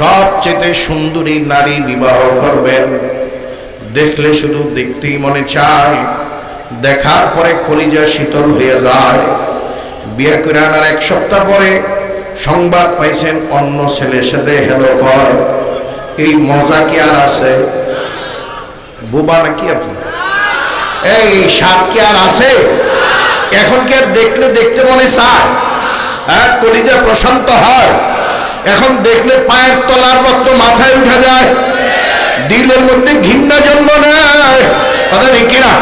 সবচেয়ে সুন্দরী নারী বিবাহ করবেন। দেখলে শুধু দেখতেই মনে চায়, দেখার পরে কলিজা শীতল হয়ে যায়। বিয়ে করে আনার এক সপ্তাহ পরে সংবাদ পাইছেন অন্য ছেলের সাথে হেলো কয়, এই মজা কি আর আছে? বোবা নাকি আপনি? এই সাপ কি আর আছে? এখন কি আর দেখলে দেখতে মনে চায়? হ্যাঁ কলিজা প্রশান্ত হয়। এখন দেখলে পায়ের তলার রক্ত মাথায় উঠে যায়। দিলের মধ্যে ঘৃণা জন্ম নেয়। কথা দেখি না?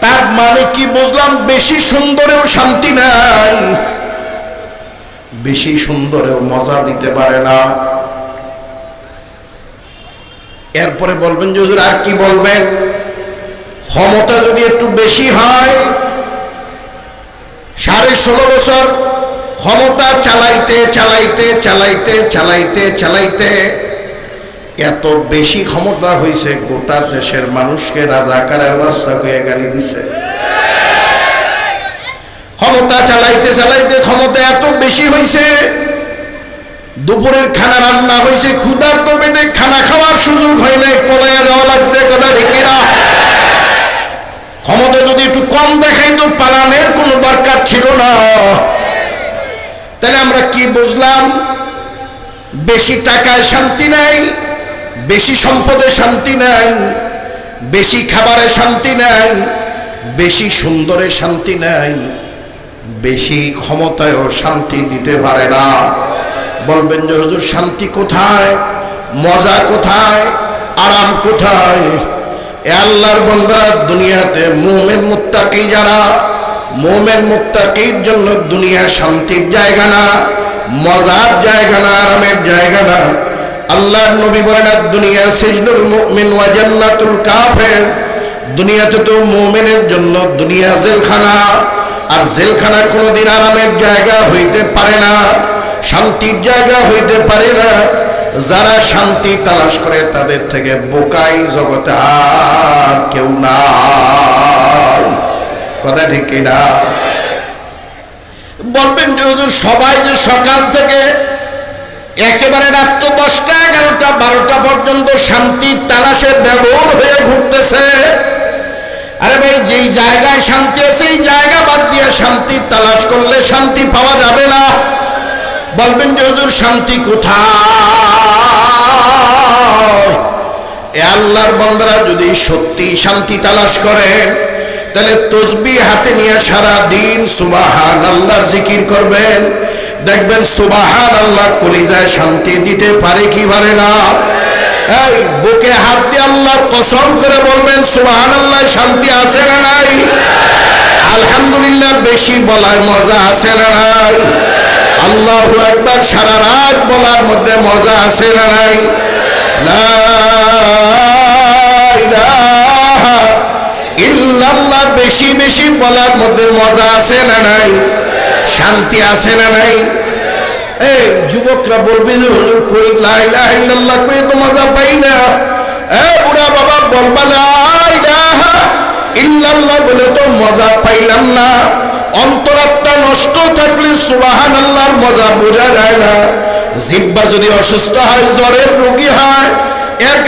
তার মানে কি বুঝলাম? বেশি সুন্দরেও শান্তি নাই। বেশি সুন্দরেও মজা দিতে পারে না। এরপরে বলবেন, যে হুজুর আর কি বলবেন? ক্ষমতা যদি একটু বেশি হয়, সাড়ে ষোলো বছর ক্ষমতা চালাইতে চালাইতে চালাইতে চালাইতে চালাইতে এত বেশি ক্ষমতা হয়েছে গোটা দেশের মানুষকে রাজাকারের বাচ্চা হয়ে গালি দিছে। ক্ষমতা চালাইতে চালাইতে ক্ষমতা এত বেশি হয়েছে দুপুরের খানা রান্না হয়েছে ক্ষুধার তো পেটে খানা খাওয়ার সুযোগ হইলে পলাইয়া যাওয়া লাগছে, কথা ডেকে না ক্ষমতা যদি একটু কম দেখাই তো পালানের কোনো দরকার ছিল না। আমরা কি বুঝলাম? বেশি টাকায় শান্তি নাই, বেশি সম্পদে শান্তি নাই, বেশি খাবারে শান্তি নাই, বেশি সুন্দরে শান্তি নাই, বেশি ক্ষমতায়ও শান্তি দিতে পারে না। বলবেন যে, হুজুর, শান্তি কোথায়? মজা কোথায়? আরাম কোথায়? আল্লাহর বন্ধরা দুনিয়াতে মোমেন মুত্তাকি যারা মোমেন মুত্তাকির জন্য দুনিয়া শান্তির জায়গা না, মজার জায়গা না, আরামের জায়গা না। আল্লাহর নবী বলেন, আর দুনিয়া সিজনুল মুমিন ওয়া জান্নাতুল কাফের। দুনিয়াতে তো মুমিনের জন্য দুনিয়া জেলখানা, আর জেলখানা কোনোদিন আরামের জায়গা হইতে পারে না, শান্তির জায়গা হইতে পারে না। যারা শান্তি তালাশ করে, তাদের থেকে বোকাই জগতে আর কেউ নাই। কথা ঠিক না বলবেন যে হুজুর, সবাই যে সকাল থেকে একেবারে রাত্র দশটা, এগারোটা, বারোটা পর্যন্ত শান্তির তালাশে ব্যবহার হয়ে ঘুরতেছে। আরে ভাই, যেই জায়গায় শান্তি আছে, এই জায়গা বাদ দিয়ে শান্তি তালাশ করলে শান্তি পাওয়া যাবে না। বলবেন যে হুজুর, শান্তি কোথায়? এ আল্লাহর বন্দরা যদি সত্যি শান্তি তালাশ করেন তাহলে তসবি হাতে নিয়ে সারা দিন সুবাহান আল্লাহর জিকির করবেন। দেখবেন সুবাহান আল্লাহ কলিজায় শান্তি দিতে পারে কি পারে না? এই বুকে হাত দিয়ে আল্লাহর কসম করে বলবেন সুবাহান আল্লাহ শান্তি আছে না নাই? আলহামদুলিল্লাহ, বেশি বলার মজা আছে না নাই? আল্লাহ একবার সারা রাত বলার মধ্যে মজা আছে না নাই? লা বেশি বেশি বলার মধ্যে মজা আছে না নাই? শান্তি আছে না নাই? এই যুবকরা বলবে কই? লা ইলাহা ইল্লাল্লাহ, কই তো মজা পাই না? এ, বুড়া বাবা বলবা, লা ইলাহা ইল্লাল্লাহ বলে তো মজা পাইলাম না। অন্তরাত্মা নষ্ট থাকলে সুবাহান আল্লাহর মজা বোঝা যায় না। জিব্বা যদি অসুস্থ হয়, জ্বরের রোগী হয়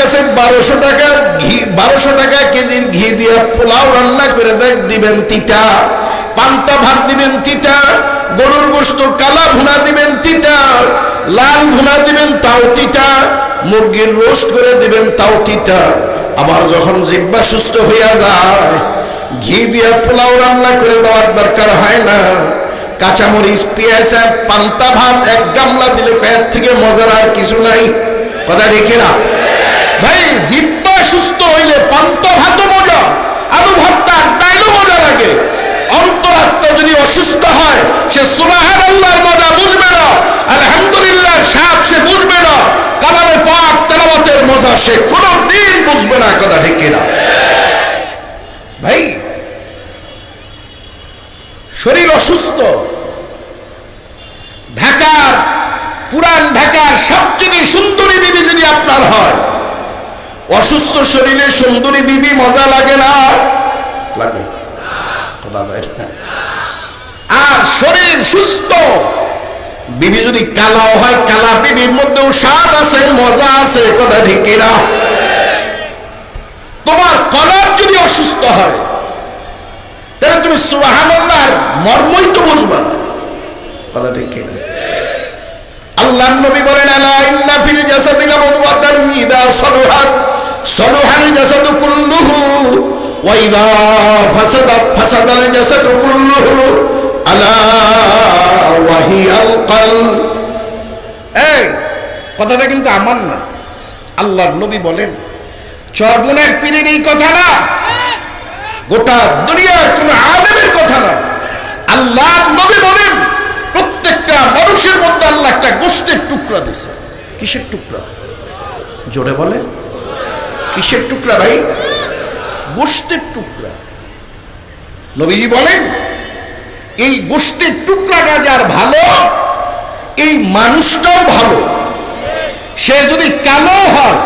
কাছে বারোশো টাকা ঘি, বারোশো টাকা কেজির ঘি দিয়ে পোলাও রান্না করে দেখ, দিবেন তিতা। পান্তা ভাত দিবেন তিতা, গরুর গোস্ত, কালা ভুনা দিবেন তিতা, লাল ভুনা দিবেন তাও তিতা, মুরগির রোস্ট করে দিবেন তাও তিতা। আবার যখন জিব্বা সুস্থ হইয়া যায়, ঘি দিয়ে পোলাও রান্না করে দেওয়ার দরকার হয় না। কাঁচামরিচ, পেঁয়াজ আর পান্তা ভাত, এক গামলা দিলে কয়েক থেকে মজার আর কিছু নাই। কথা রেখে না ভাই, জিব্বা সুস্থ হইলে পান্তা ভাতও মজা আলু ভাতটা ডাইলও মজা লাগে। অন্তরাত্মা যদি অসুস্থ হয়, সে সুবাহান আল্লাহর মজা বুঝবে না, আলহামদুলিল্লাহ স্বাদ সে বুঝবে না, কালামে পাক তেলাওয়াতের মজা সে কোনো দিন বুঝবে না, কথা ঠিক না ভাই, শরীর অসুস্থ ঢাকার পুরান ঢাকার সবচেয়ে সুন্দরী বিবি যদি আপনার হয় অসুস্থ শরীরে সুন্দরী বিবি মজা লাগে না? লাগে। আর শরীর সুস্থ। বিবি যদি কালাও হয়, কালা বিবির মধ্যেও স্বাদ আছে, মজা আছে, কথা ঠিক কিনা? তোমার কলার যদি অসুস্থ হয়, তাহলে তুমি সুবহানাল্লাহর মর্মই তো বুঝবা না। কথা ঠিক কিনা? আল্লাহ নবী বলেন, আলা ইন্না ফিল জাসাদি লামুদাতান ইদা সালুহাত কথাটা কিন্তু আমার না। আল্লাহর নবী বলেন, চরমনের পীরের এই কথা না, গোটা দুনিয়ার কোন আলেমের কথা না। আল্লাহ নবী বলেন, প্রত্যেকটা মানুষের মধ্যে আল্লাহ একটা গোষ্ঠের টুকরা দিছে কিসের টুকরা? জোরে বলেন। কিসের টুকরা ভাই? গোষ্ঠের টুকরা। নবীজি বলেন, এই গোষ্ঠের টুকরাটা যার ভালো, এই মানুষটাও ভালো। সে যদি কালো হয়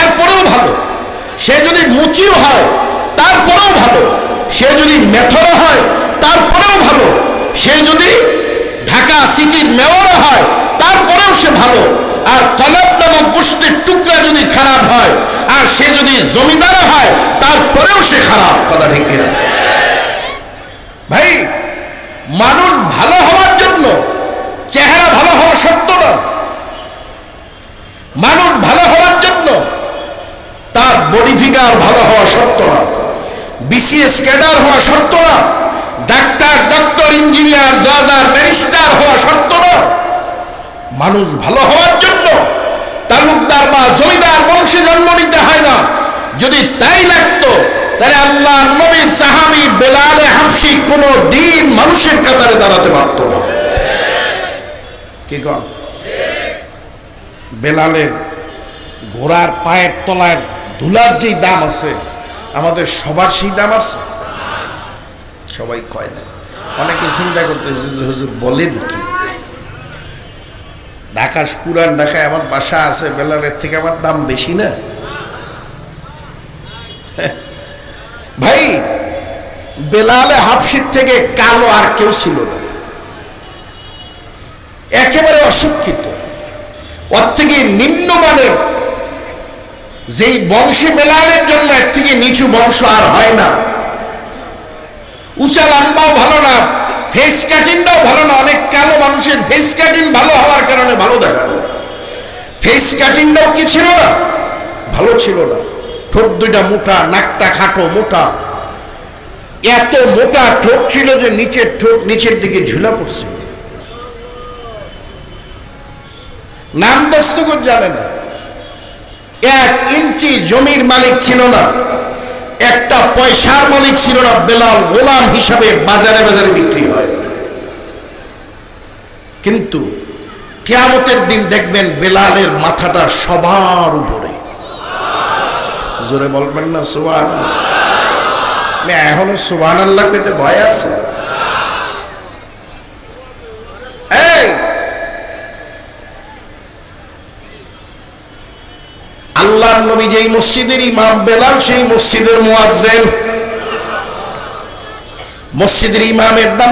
এরপরেও ভালো। সে যদি মুচিও হয়, তারপরেও ভালো। সে যদি মেথর হয়, তারপরেও ভালো। সে যদি ঢাকা সিটির মেয়রও হয় তারপরেও সে ভালো আর কলব নামক গোষ্ঠীর টুকরা যদি খারাপ হয় আর সে যদি জমিদারও হয়, তারপরেও সে খারাপ কথা ঠিক কিনা? ভাই, মানুষ ভালো হওয়ার জন্য চেহারা ভালো হওয়া সত্য না। মানুষ ভালো হওয়ার জন্য তার বডি ফিগার ভালো হওয়া সত্য না। বিসিএস ক্যাডার হওয়া সত্য না। ডাক্তার ডক্টর ইঞ্জিনিয়ার জজ আর ব্যারিস্টার হওয়া সত্য না। মানুষ ভালো হওয়ার জন্য তালুকদার বা জমিদার বংশে জন্ম নিতে হয় না। যদি তাই লাগতো, তাহলে আল্লাহ নবীর সাহাবি বেলালে হাফসি কোনো দিন মানুষের কাতারে দাঁড়াতে পারত না। কি কন? বেলালের ঘোড়ার পায়ের তলায় ধুলার যেই দাম আছে, আমাদের সবার সেই দাম আছে? সবাই কয় না। অনেকে চিন্তা করতেছে হুজুর বলেন কি? ঢাকা পুরান ঢাকায় আমার বাসা আছে, বেলালের থেকে আমার দাম বেশি না ভাই বেলালে হাফসির থেকে কালো আর কেউ ছিল না। একেবারে অশিক্ষিত। ওর থেকে নিম্নমানের যেই বংশে বেলালের জন্য এর থেকে নিচু বংশ আর হয় না। উঁচা লম্বাও ভালো না ফেস কাটিংটাও ভালো না, অনেক কালো মানুষের ফেস কাটিং ভালো হওয়ার কারণে ভালো দেখাল ফেস কাটিংটাও কি ছিল না? ভালো ছিল না। ঠোঁট দুইটা মোটা, নাকটা খাটো, মোটা। এত মোটা ঠোঁট ছিল যে নিচের ঠোঁট নিচের দিকে ঝুলা পড়ছিল নাম দস্তগর জানে না। এক ইঞ্চি জমির মালিক ছিল না। একটা পয়সার মালিক ছিল না, বেলাল গোলাম হিসাবে বাজারে বাজারে বিক্রি হয়। কিন্তু কেয়ামতের দিন দেখবেন বেলালের মাথাটা সবার উপরে। জোরে বলবেন না এখনও সুবান আল্লাহ পেতে ভয় আছে? এই! আল্লাহর নবী যেই মসজিদের ইমাম, বেলাল সেই মসজিদের মুয়াজ্জেন। মসজিদের ইমামের নাম